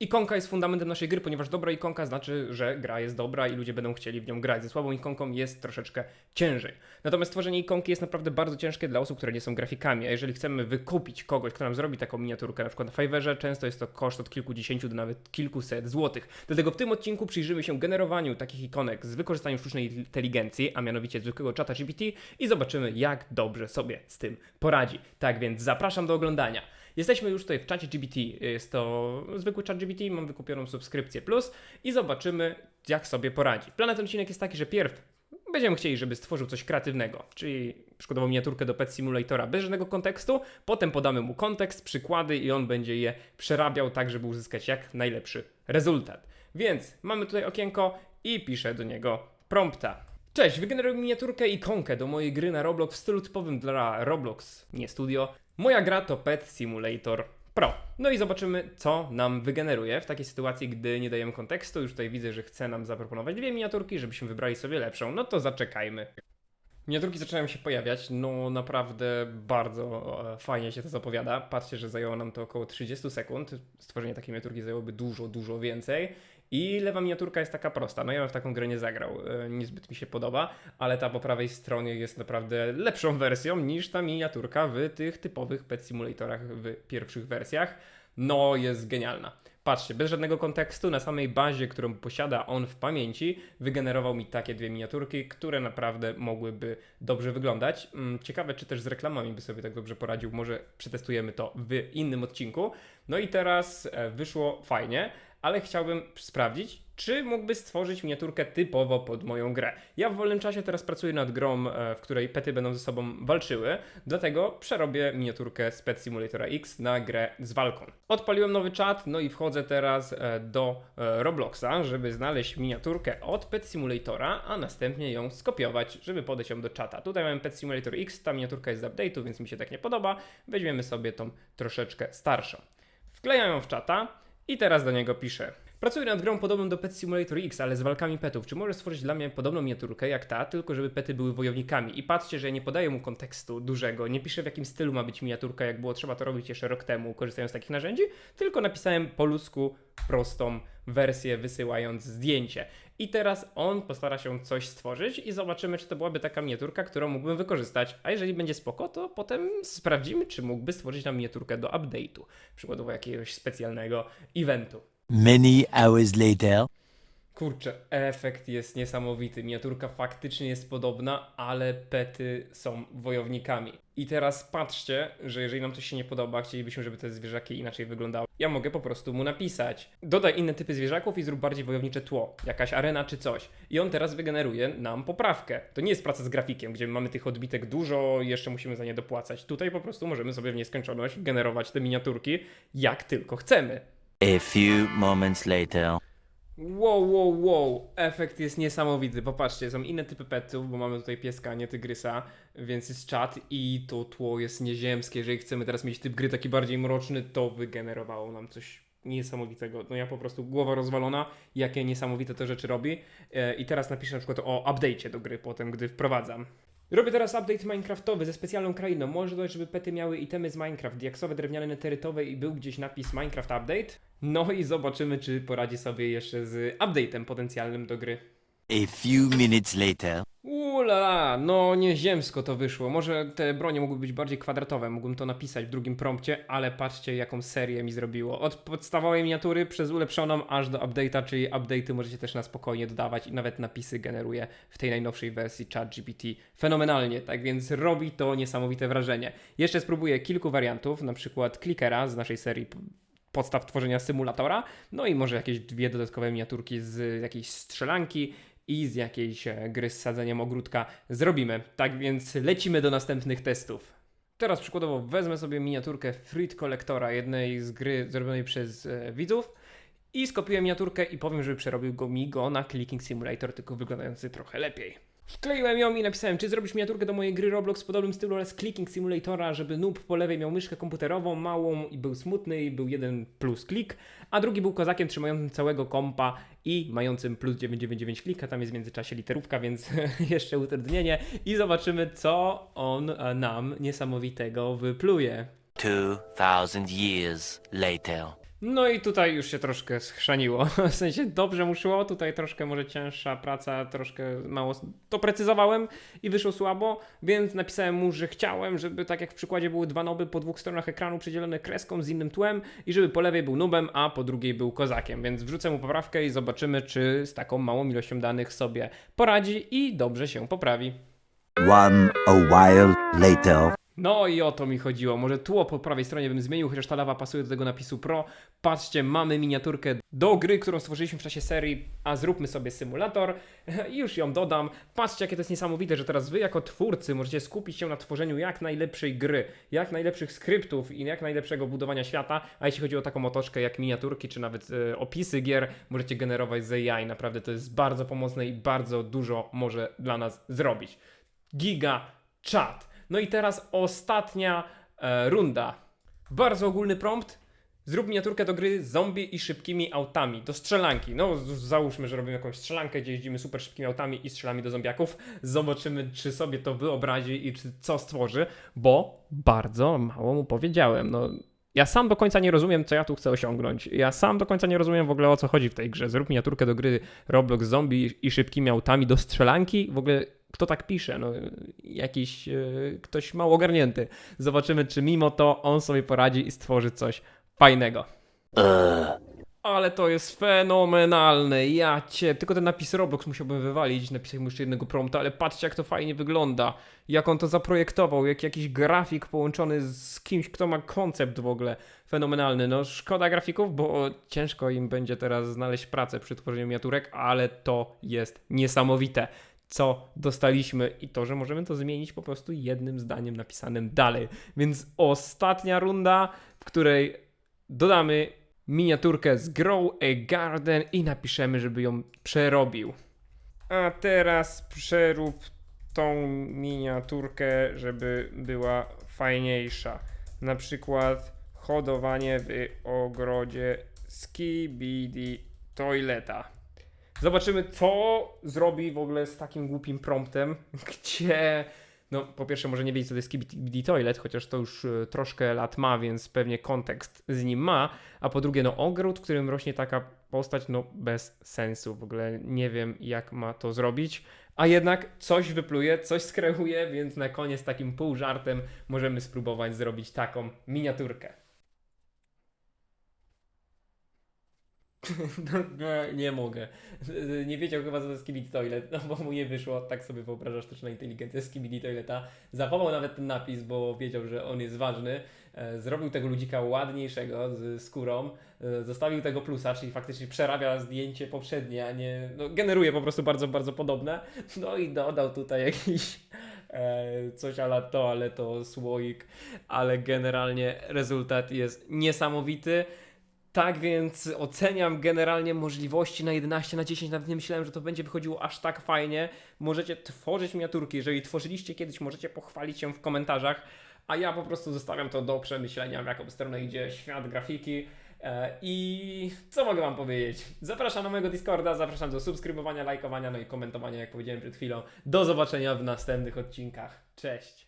Ikonka jest fundamentem naszej gry, ponieważ dobra ikonka znaczy, że gra jest dobra i ludzie będą chcieli w nią grać. Ze słabą ikonką jest troszeczkę ciężej. Natomiast tworzenie ikonki jest naprawdę bardzo ciężkie dla osób, które nie są grafikami, a jeżeli chcemy wykupić kogoś, kto nam zrobi taką miniaturkę, na przykład na Fiverrze, często jest to koszt od kilkudziesięciu do nawet kilkuset złotych. Dlatego w tym odcinku przyjrzymy się generowaniu takich ikonek z wykorzystaniem sztucznej inteligencji, a mianowicie zwykłego czata GPT i zobaczymy, jak dobrze sobie z tym poradzi. Tak więc zapraszam do oglądania. Jesteśmy już tutaj w czacie GPT. Jest to zwykły czat GPT, mam wykupioną subskrypcję plus i zobaczymy, jak sobie poradzi. Plan na ten odcinek jest taki, że pierw będziemy chcieli, żeby stworzył coś kreatywnego, czyli przykładowo miniaturkę do Pet Simulatora bez żadnego kontekstu, potem podamy mu kontekst, przykłady i on będzie je przerabiał tak, żeby uzyskać jak najlepszy rezultat. Więc mamy tutaj okienko i piszę do niego prompta. Cześć, wygeneruję miniaturkę i ikonkę do mojej gry na Roblox w stylu typowym dla Roblox, nie studio. Moja gra to Pet Simulator Pro. No i zobaczymy, co nam wygeneruje w takiej sytuacji, gdy nie dajemy kontekstu. Już tutaj widzę, że chce nam zaproponować dwie miniaturki, żebyśmy wybrali sobie lepszą. No to zaczekajmy. Miniaturki zaczynają się pojawiać, no naprawdę bardzo fajnie się to zapowiada. Patrzcie, że zajęło nam to około 30 sekund. Stworzenie takiej miniaturki zajęłoby dużo, dużo więcej. I lewa miniaturka jest taka prosta. No ja bym w taką grę nie zagrał, e, niezbyt mi się podoba, ale ta po prawej stronie jest naprawdę lepszą wersją niż ta miniaturka w tych typowych Pet Simulatorach w pierwszych wersjach. No jest genialna. Patrzcie, bez żadnego kontekstu, na samej bazie, którą posiada on w pamięci, wygenerował mi takie dwie miniaturki, które naprawdę mogłyby dobrze wyglądać. Mm, Ciekawe, czy też z reklamami by sobie tak dobrze poradził. Może przetestujemy to w innym odcinku. No i teraz e, wyszło fajnie, ale chciałbym sprawdzić, czy mógłby stworzyć miniaturkę typowo pod moją grę. Ja w wolnym czasie teraz pracuję nad grą, e, w której pety będą ze sobą walczyły, dlatego przerobię miniaturkę z Pet Simulatora X na grę z walką. Odpaliłem nowy czat, no i wchodzę teraz e, do e, Robloxa, żeby znaleźć miniaturkę od Pet Simulatora, a następnie ją skopiować, żeby podać ją do czata. Tutaj mamy Pet Simulator X, ta miniaturka jest z update'u, więc mi się tak nie podoba. Weźmiemy sobie tą troszeczkę starszą. Wklejam ją w czata i teraz do niego piszę. Pracuję nad grą podobną do Pet Simulator X, ale z walkami petów. Czy możesz stworzyć dla mnie podobną miniaturkę jak ta, tylko żeby pety były wojownikami? I patrzcie, że ja nie podaję mu kontekstu dużego, nie piszę w jakim stylu ma być miniaturka, jak było trzeba to robić jeszcze rok temu, korzystając z takich narzędzi, tylko napisałem po ludzku prostą wersję, wysyłając zdjęcie. I teraz on postara się coś stworzyć i zobaczymy, czy to byłaby taka miniaturka, którą mógłbym wykorzystać. A jeżeli będzie spoko, to potem sprawdzimy, czy mógłby stworzyć nam miniaturkę do update'u, przykładowo jakiegoś specjalnego eventu. Many hours later. Kurczę, efekt jest niesamowity. Miniaturka faktycznie jest podobna, ale pety są wojownikami. I teraz patrzcie, że jeżeli nam coś się nie podoba, chcielibyśmy, żeby te zwierzaki inaczej wyglądały. Ja mogę po prostu mu napisać. Dodaj inne typy zwierzaków i zrób bardziej wojownicze tło. Jakaś arena czy coś. I on teraz wygeneruje nam poprawkę. To nie jest praca z grafikiem, gdzie mamy tych odbitek dużo jeszcze musimy za nie dopłacać. Tutaj po prostu możemy sobie w nieskończoność generować te miniaturki jak tylko chcemy. A few moments later. Wow, wow, wow, efekt jest niesamowity. Popatrzcie, są inne typy petów, bo mamy tutaj pieska, nie tygrysa, więc jest czat i to tło jest nieziemskie. Jeżeli chcemy teraz mieć typ gry taki bardziej mroczny, to wygenerowało nam coś niesamowitego. No ja po prostu głowa rozwalona, jakie niesamowite te rzeczy robi. E, I teraz napiszę na przykład o update'cie do gry potem, gdy wprowadzam. Robię teraz update Minecraftowy ze specjalną krainą. Może dodać, żeby pety miały itemy z Minecraft, diaksowe, drewniane, neterytowe i był gdzieś napis Minecraft Update. No i zobaczymy, czy poradzi sobie jeszcze z update'em potencjalnym do gry. A few minutes later. Ula, no nieziemsko to wyszło. Może te bronie mogły być bardziej kwadratowe, mógłbym to napisać w drugim prompcie, ale patrzcie jaką serię mi zrobiło. Od podstawowej miniatury przez ulepszoną aż do update'a, czyli update'y możecie też na spokojnie dodawać i nawet napisy generuje w tej najnowszej wersji ChatGPT fenomenalnie, tak więc robi to niesamowite wrażenie. Jeszcze spróbuję kilku wariantów, na przykład clickera z naszej serii podstaw tworzenia symulatora, no i może jakieś dwie dodatkowe miniaturki z jakiejś strzelanki i z jakiejś e, gry z sadzeniem ogródka zrobimy. Tak więc lecimy do następnych testów. Teraz przykładowo wezmę sobie miniaturkę Fruit Collectora, jednej z gry zrobionej przez e, widzów i skopiuję miniaturkę i powiem, żeby przerobił go mi go na Clicking Simulator, tylko wyglądający trochę lepiej. Wkleiłem ją i napisałem, czy zrobisz miniaturkę do mojej gry Roblox w podobnym stylu, ale z Clicking Simulatora, żeby noob po lewej miał myszkę komputerową, małą i był smutny i był jeden plus klik, a drugi był kozakiem trzymającym całego kompa i mającym plus 999 klika, tam jest w międzyczasie literówka, więc jeszcze utrudnienie i zobaczymy, co on e, nam niesamowitego wypluje. 2000 years later. No i tutaj już się troszkę schrzaniło. W sensie dobrze mu szło, tutaj troszkę może cięższa praca, troszkę mało doprecyzowałem i wyszło słabo, więc napisałem mu, że chciałem, żeby tak jak w przykładzie były dwa noby po dwóch stronach ekranu przydzielone kreską z innym tłem i żeby po lewej był nubem, a po drugiej był kozakiem. Więc wrzucę mu poprawkę i zobaczymy, czy z taką małą ilością danych sobie poradzi i dobrze się poprawi. One a while later. No i o to mi chodziło. Może tło po prawej stronie bym zmienił, chociaż ta lawa pasuje do tego napisu Pro. Patrzcie, mamy miniaturkę do gry, którą stworzyliśmy w czasie serii, a zróbmy sobie symulator. I już ją dodam. Patrzcie, jakie to jest niesamowite, że teraz wy jako twórcy możecie skupić się na tworzeniu jak najlepszej gry, jak najlepszych skryptów i jak najlepszego budowania świata. A jeśli chodzi o taką otoczkę jak miniaturki, czy nawet e, opisy gier, możecie generować z AI. Naprawdę to jest bardzo pomocne i bardzo dużo może dla nas zrobić. Giga Chat. No i teraz ostatnia e, runda. Bardzo ogólny prompt. Zrób miniaturkę do gry z zombie i szybkimi autami, do strzelanki. No, załóżmy, że robimy jakąś strzelankę, gdzie jeździmy super szybkimi autami i strzelamy do zombiaków. Zobaczymy, czy sobie to wyobrazi i czy co stworzy, bo bardzo mało mu powiedziałem. No, ja sam do końca nie rozumiem, co ja tu chcę osiągnąć. Ja sam do końca nie rozumiem w ogóle o co chodzi w tej grze. Zrób miniaturkę do gry Roblox Zombie i szybkimi autami do strzelanki. W ogóle kto tak pisze? No, jakiś e, ktoś mało ogarnięty. Zobaczymy, czy mimo to on sobie poradzi i stworzy coś fajnego. Ale to jest fenomenalne, ja cię. Tylko ten napis Roblox musiałbym wywalić, napisać mu jeszcze jednego prompta, ale patrzcie jak to fajnie wygląda. Jak on to zaprojektował, jak jakiś grafik połączony z kimś, kto ma koncept w ogóle fenomenalny. No szkoda grafików, bo ciężko im będzie teraz znaleźć pracę przy tworzeniu miniaturek, ale to jest niesamowite. Co dostaliśmy i to, że możemy to zmienić po prostu jednym zdaniem napisanym dalej. Więc ostatnia runda, w której dodamy miniaturkę z Grow a Garden i napiszemy, żeby ją przerobił. A teraz przerób tą miniaturkę, żeby była fajniejsza. Na przykład hodowanie w ogrodzie Skibidi Toileta. Zobaczymy, co zrobi w ogóle z takim głupim promptem, gdzie no, po pierwsze, może nie wiedzieć, co to jest Skibidi Toilet, chociaż to już e, troszkę lat ma, więc pewnie kontekst z nim ma. A po drugie, no, ogród, w którym rośnie taka postać, no, bez sensu. W ogóle nie wiem, jak ma to zrobić. A jednak coś wypluje, coś skreuje, więc na koniec takim pół żartem możemy spróbować zrobić taką miniaturkę. No, nie, nie mogę. Nie wiedział chyba, co to jest Skibidi Toilet, no bo mu nie wyszło, tak sobie wyobraża sztuczna inteligencja Skibidi Toileta. Zachował nawet ten napis, bo wiedział, że on jest ważny. E, Zrobił tego ludzika ładniejszego z skórą, e, zostawił tego plusa, czyli faktycznie przerabia zdjęcie poprzednie, a nie, no generuje po prostu bardzo, bardzo podobne. No i dodał tutaj jakiś e, coś ala to, ale to słoik, ale generalnie rezultat jest niesamowity. Tak więc oceniam generalnie możliwości na 11 na 10. Nawet nie myślałem, że to będzie wychodziło aż tak fajnie. Możecie tworzyć miniaturki. Jeżeli tworzyliście kiedyś, możecie pochwalić się w komentarzach. A ja po prostu zostawiam to do przemyślenia, w jaką stronę idzie świat grafiki. E, I co mogę Wam powiedzieć? Zapraszam na mojego Discorda, zapraszam do subskrybowania, lajkowania, no i komentowania, jak powiedziałem przed chwilą. Do zobaczenia w następnych odcinkach. Cześć!